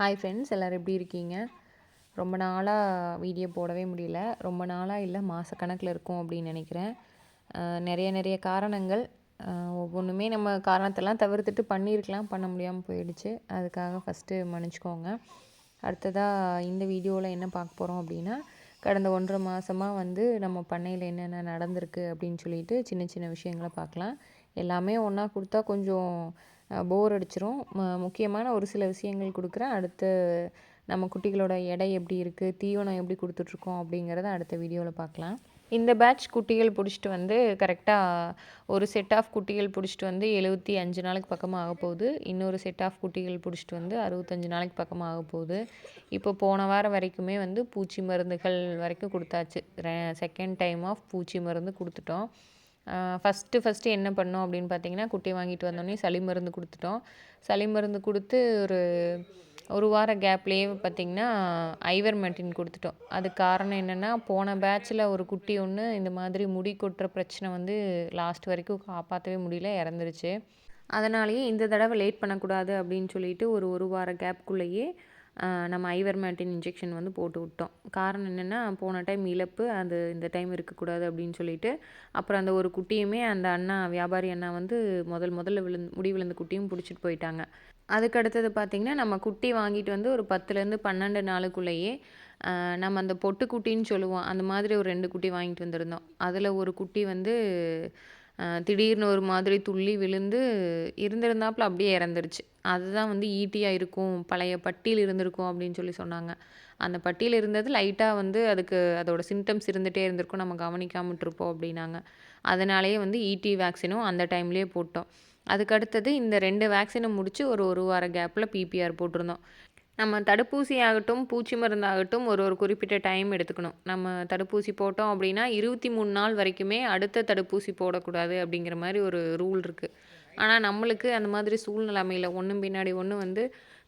Hi friends எல்லோரும் எப்படி இருக்கீங்க? ரொம்ப நாளாக வீடியோ போடவே முடியல. ரொம்ப நாளாக இல்லை மாதக்கணக்கில் இருக்கும் அப்படின்னு நினைக்கிறேன். நிறைய நிறைய காரணங்கள். ஒவ்வொன்றுமே நம்ம காரணத்தெல்லாம் தவிர்த்துட்டு பண்ணியிருக்கலாம். பண்ண முடியாமல் போயிடுச்சு. அதுக்காக ஃபஸ்ட்டு மன்னிச்சிக்கோங்க. அடுத்ததாக இந்த வீடியோவில் என்ன பார்க்க போகிறோம் அப்படின்னா கடந்த ஒன்றரை மாதமாக வந்து நம்ம பண்ணையில் என்னென்ன நடந்திருக்கு அப்படின்னு சொல்லிட்டு சின்ன சின்ன விஷயங்களை பார்க்கலாம். எல்லாமே ஒன்றா கொடுத்தா கொஞ்சம் போர் அடிச்சிரும். முக்கியமான ஒரு சில விஷயங்கள் கொடுக்குறேன். அடுத்து நம்ம குட்டிகளோட எடை எப்படி இருக்குது தீவனம் எப்படி கொடுத்துட்ருக்கோம் அப்படிங்கிறத அடுத்த வீடியோவில் பார்க்கலாம். இந்த பேட்ச் குட்டிகள் பிடிச்சிட்டு வந்து கரெக்டாக ஒரு செட் ஆஃப் குட்டிகள் பிடிச்சிட்டு வந்து எழுபத்தி அஞ்சு நாளைக்கு பக்கமாக ஆக போகுது. இன்னொரு செட் ஆஃப் குட்டிகள் பிடிச்சிட்டு வந்து அறுபத்தஞ்சு நாளைக்கு பக்கமாக ஆக போகுது. இப்போ போன வாரம் வரைக்குமே வந்து பூச்சி மருந்துகள் வரைக்கும் கொடுத்தாச்சு. செகண்ட் டைம் ஆஃப் பூச்சி மருந்து கொடுத்துட்டோம். ஃபஸ்ட்டு ஃபஸ்ட்டு என்ன பண்ணோம் அப்படின்னு பார்த்தீங்கன்னா குட்டி வாங்கிட்டு வந்தோடனே சளி மருந்து கொடுத்துட்டோம். சளி மருந்து கொடுத்து ஒரு ஒரு வார கேப்லேயே பார்த்திங்கன்னா ஐவர் மெட்டின் கொடுத்துட்டோம். அதுக்கு காரணம் என்னென்னா போன பேட்சில் ஒரு குட்டி ஒன்று இந்த மாதிரி முடி கொட்டுற பிரச்சனை வந்து லாஸ்ட் வரைக்கும் காப்பாற்றவே முடியல இறந்துருச்சு. அதனாலேயே இந்த தடவை லேட் பண்ணக்கூடாது அப்படின்னு சொல்லிட்டு ஒரு ஒரு வார கேப்குள்ளேயே நம்ம ஐவர்மேட்டின் இன்ஜெக்ஷன் வந்து போட்டு விட்டோம். காரணம் என்னென்னா போன டைம் இழப்பு அது இந்த டைம் இருக்கக்கூடாது அப்படின்னு சொல்லிட்டு அப்புறம் அந்த ஒரு குட்டியுமே அந்த அண்ணா வியாபாரி அண்ணா வந்து முதல் முதல்ல விழுந்து முடி விழுந்த குட்டியும் பிடிச்சிட்டு போயிட்டாங்க. அதுக்கு அடுத்தது பார்த்திங்கன்னா நம்ம குட்டி வாங்கிட்டு வந்து ஒரு பத்துலேருந்து பன்னெண்டு நாளுக்குள்ளேயே நம்ம அந்த பொட்டு குட்டின்னு சொல்லுவோம். அந்த மாதிரி ஒரு ரெண்டு குட்டி வாங்கிட்டு வந்திருந்தோம். அதில் ஒரு குட்டி வந்து திடீர்னு ஒரு மாதிரி துள்ளி விழுந்து இருந்திருந்தாப்புல அப்படியே இறந்துருச்சு. அதுதான் வந்து ஈட்டியாக இருக்கும் பழைய பட்டியில் இருந்திருக்கும் அப்படின்னு சொல்லி சொன்னாங்க. அந்த பட்டியில் இருந்தது லைட்டாக வந்து அதுக்கு அதோட சிம்டம்ஸ் இருந்துகிட்டே இருந்திருக்கும் நம்ம கவனிக்காமட்டிருப்போம் அப்படின்னாங்க. அதனாலேயே வந்து ஈடி வேக்சினும் அந்த டைம்லேயே போட்டோம். அதுக்கு அடுத்தது இந்த ரெண்டு வேக்சினை முடித்து ஒரு ஒரு வார கேப்பில் பிபிஆர் போட்டிருந்தோம். நம்ம தடுப்பூசி ஆகட்டும் பூச்சி மருந்தாகட்டும் ஒரு ஒரு குறிப்பிட்ட டைம் எடுத்துக்கணும். நம்ம தடுப்பூசி போட்டோம் அப்படின்னா இருபத்தி மூணு நாள் வரைக்குமே அடுத்த தடுப்பூசி போடக்கூடாது அப்படிங்கிற மாதிரி ஒரு ரூல் இருக்குது ஆனால் நம்மளுக்கு அந்த மாதிரி சூழ்நிலை அமையல. ஒன்றும் பின்னாடி ஒன்று வந்து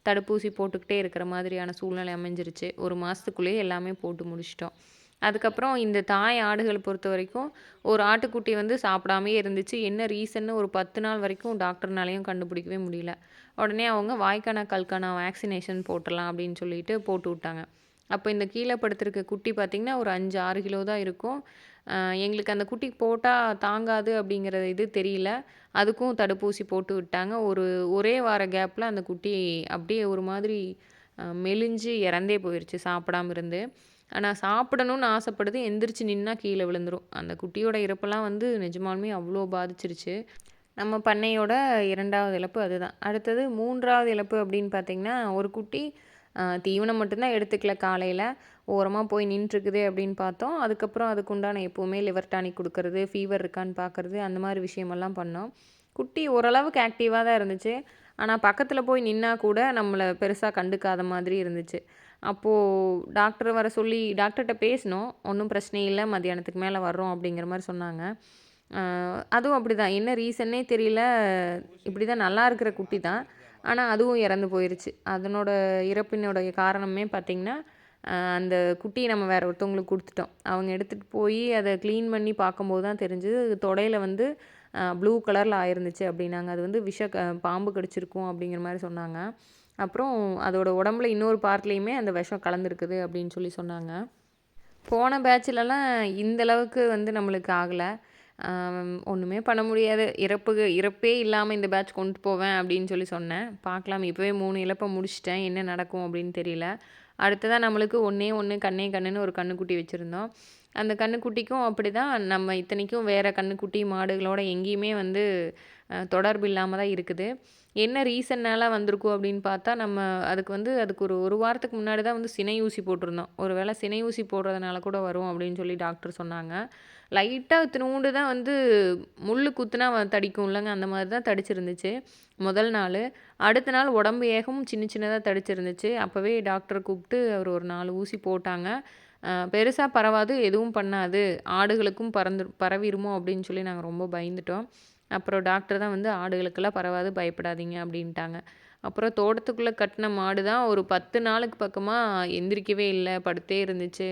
தடுப்பூசி போட்டுக்கிட்டே இருக்கிற மாதிரியான சூழ்நிலை அமைஞ்சிருச்சு. ஒரு மாதத்துக்குள்ளேயே எல்லாமே போட்டு முடிச்சிட்டோம். அதுக்கப்புறம் இந்த தாய் ஆடுகளை பொறுத்த வரைக்கும் ஒரு ஆட்டுக்குட்டி வந்து சாப்பிடாமே இருந்துச்சு. என்ன ரீசன்னு ஒரு பத்து நாள் வரைக்கும் டாக்டர்னாலையும் கண்டுபிடிக்கவே முடியல. உடனே அவங்க வாய்க்கான கல்கானா வேக்சினேஷன் போட்டுடலாம் அப்படின்னு சொல்லிட்டு போட்டு விட்டாங்க. அப்போ இந்த கீழே படுத்திருக்க குட்டி பார்த்திங்கன்னா ஒரு அஞ்சு ஆறு கிலோ தான் இருக்கும். எங்களுக்கு அந்த குட்டி போட்டால் தாங்காது அப்படிங்கிற இது தெரியல. அதுக்கும் தடுப்பூசி போட்டு விட்டாங்க. ஒரு ஒரே வார கேப்பில் அந்த குட்டி அப்படியே ஒரு மாதிரி மெலிஞ்சு இறந்தே போயிடுச்சு சாப்பிடாம இருந்து. ஆனால் சாப்பிடணும்னு ஆசைப்படுது. எந்திரிச்சு நின்னா கீழே விழுந்துரும். அந்த குட்டியோட இறப்பெல்லாம் வந்து நிஜமாலுமே அவ்வளோ பாதிச்சிருச்சு. நம்ம பண்ணையோட இரண்டாவது இழப்பு அதுதான். அடுத்தது மூன்றாவது இழப்பு அப்படின்னு பார்த்திங்கன்னா ஒரு குட்டி தீவனம் மட்டும்தான் எடுத்துக்கல காலையில். ஓரமாக போய் நின்றுருக்குது அப்படின்னு பார்த்தோம். அதுக்கப்புறம் அதுக்கு உண்டான எப்போவுமே லிவர் டானிக் கொடுக்கறது ஃபீவர் இருக்கான்னு பார்க்குறது அந்த மாதிரி விஷயமெல்லாம் பண்ணோம். குட்டி ஓரளவுக்கு ஆக்டிவாக தான் இருந்துச்சு. ஆனால் பக்கத்தில் போய் நின்னா கூட நம்மளை பெருசாக கண்டுக்காத மாதிரி இருந்துச்சு. அப்போது டாக்டர் வர சொல்லி டாக்டர்கிட்ட பேசினோம். ஒன்றும் பிரச்சனை இல்லை மத்தியானத்துக்கு மேலே வர்றோம் அப்படிங்கிற மாதிரி சொன்னாங்க. அதுவும் அப்படி தான் என்ன ரீசன்னே தெரியல. இப்படி தான் நல்லா இருக்கிற குட்டி தான். ஆனால் அதுவும் இறந்து போயிடுச்சு அதனோட இறப்பினுடைய காரணமே பார்த்திங்கன்னா அந்த குட்டியை நம்ம வேறு ஒருத்தவங்களுக்கு கொடுத்துட்டோம். அவங்க எடுத்துகிட்டு போய் அதை க்ளீன் பண்ணி பார்க்கும்போது தான் தெரிஞ்சது தொடையில் வந்து ப்ளூ கலரில் ஆயிருந்துச்சு அப்படின்னாங்க. அது வந்து விஷ பாம்பு கடிச்சிருக்கும் அப்படிங்கிற மாதிரி சொன்னாங்க. அப்புறம் அதோட உடம்புல இன்னொரு பார்ட்லேயுமே அந்த விஷம் கலந்துருக்குது அப்படின்னு சொல்லி சொன்னாங்க. போன பேட்சிலலாம் இந்தளவுக்கு வந்து நம்மளுக்கு ஆகலை. ஒன்றுமே பண்ண முடியாது. இறப்பு இறப்பே இல்லாமல் இந்த பேட்ச் கொண்டு போவேன் அப்படின்னு சொல்லி சொன்னேன். பார்க்கலாம் இப்போவே மூணு இழப்பை முடிச்சிட்டேன். என்ன நடக்கும் அப்படின்னு தெரியல. அடுத்ததாக நம்மளுக்கு ஒன்றே ஒன்று கண்ணே கண்ணுன்னு ஒரு கண்ணுக்குட்டி வச்சுருந்தோம். அந்த கண்ணுக்குட்டிக்கும் அப்படி தான் நம்ம இத்தனைக்கும் வேறு கண்ணுக்குட்டி மாடுகளோட எங்கேயுமே வந்து தொடர்பு இல்லாமல் தான் இருக்குது. என்ன ரீசன்னால் வந்திருக்கும் அப்படின்னு பார்த்தா நம்ம அதுக்கு வந்து அதுக்கு ஒரு ஒரு வாரத்துக்கு முன்னாடி தான் வந்து சினை ஊசி போட்டிருந்தோம். ஒரு வேளை சினை ஊசி போடுறதுனால கூட வரும் அப்படின்னு சொல்லி டாக்டர் சொன்னாங்க. லைட்டாக இத்தினூண்டு தான் வந்து முள் குத்துனா தடிக்கும் இல்லைங்க அந்த மாதிரி தான் தடிச்சிருந்துச்சு முதல் நாள். அடுத்த நாள் உடம்பு ஏகமும் சின்ன சின்னதாக தடிச்சிருந்துச்சு. அப்போவே டாக்டரை கூப்பிட்டு அவர் ஒரு நாலு ஊசி போட்டாங்க. பெருசாக பரவாது எதுவும் பண்ணாது. ஆடுகளுக்கும் பறந்து பரவிடுமோ அப்படின்னு சொல்லி நாங்கள் ரொம்ப பயந்துட்டோம். அப்புறம் டாக்டர் தான் வந்து ஆடுகளுக்கெல்லாம் பரவாது பயப்படாதீங்க அப்படின்ட்டாங்க. அப்புறம் தோட்டத்துக்குள்ளே கட்டின மாடு தான் ஒரு பத்து நாளுக்கு பக்கமாக எந்திரிக்கவே இல்லை. படுத்தே இருந்துச்சு.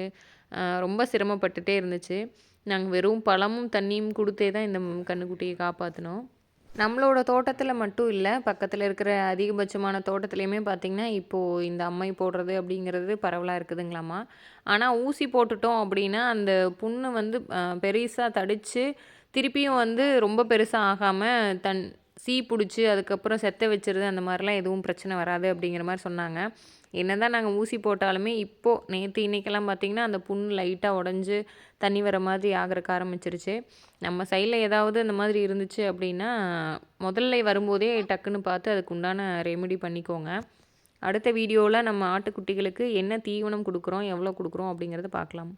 ரொம்ப சிரமப்பட்டுட்டே இருந்துச்சு. நாங்கள் வெறும் பழமும் தண்ணியும் கொடுத்தே தான் இந்த கன்றுக்குட்டியை காப்பாற்றினோம் நம்மளோட தோட்டத்தில் மட்டும் இல்லை பக்கத்தில் இருக்கிற அதிகபட்சமான தோட்டத்துலேயுமே பார்த்திங்கன்னா இப்போது இந்த அம்மை போடுறது அப்படிங்கிறது பரவலாக இருக்குதுங்களாம்மா ஆனால் ஊசி போட்டுட்டோம் அப்படின்னா அந்த புண்ணு வந்து பெருசாக தடித்து திருப்பியும் வந்து ரொம்ப பெருசாக ஆகாமல் தன் சீ பிடிச்சி அதுக்கப்புறம் செத்த வச்சுருது அந்த மாதிரிலாம் எதுவும் பிரச்சனை வராது அப்படிங்கிற மாதிரி சொன்னாங்க. என்ன தான் நாங்கள் ஊசி போட்டாலுமே இப்போது நேற்று இன்றைக்கெல்லாம் பார்த்திங்கன்னா அந்த புண் லைட்டாக உடஞ்சி தண்ணி வர மாதிரி ஆகிறக்க ஆரம்பிச்சிருச்சு. நம்ம சைடில் ஏதாவது இந்த மாதிரி இருந்துச்சு அப்படின்னா முதல்ல வரும்போதே டக்குன்னு பார்த்து அதுக்கு உண்டான ரெமெடி பண்ணிக்கோங்க. அடுத்த வீடியோவில் நம்ம ஆட்டுக்குட்டிகளுக்கு என்ன தீவனம் கொடுக்குறோம் எவ்வளோ கொடுக்குறோம் அப்படிங்கிறத பார்க்கலாம்.